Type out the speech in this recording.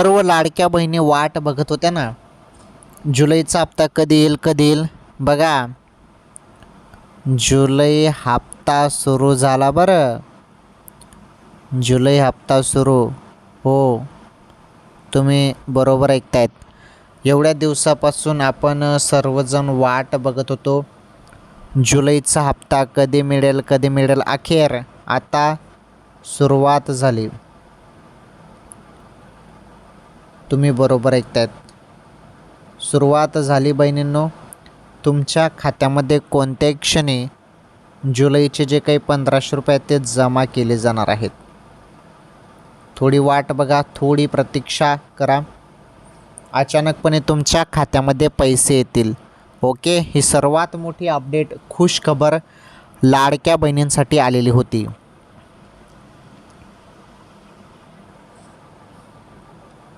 सर्व लाडक्या बहिणी वाट बघत होत्या ना. जुलैचा हप्ता कधी येईल कधी येईल? बघा. जुलै हप्ता सुरू झाला बरं. जुलै हप्ता सुरू. हो. तुम्ही बरोबर ऐकतायत. एवढ्या दिवसापासून आपण सर्वजण वाट बघत होतो. जुलैचा हप्ता कधी मिळेल कधी मिळेल? अखेर. आता सुरुवात झाली. तुम्ही बरोबर ऐकतायत. सुरुवात झाली बहिणींनो तुमच्या खात्यामध्ये कोणत्याही क्षणी जुलैचे जे काही पंधराशे रुपये ते जमा केले जाणार आहेत. थोडी वाट बघा थोडी प्रतीक्षा करा. अचानकपणे तुमच्या खात्यामध्ये पैसे येतील. ओके ही सर्वात मोठी अपडेट खुश खबर लाडक्या बहिणींसाठी आलेली होती.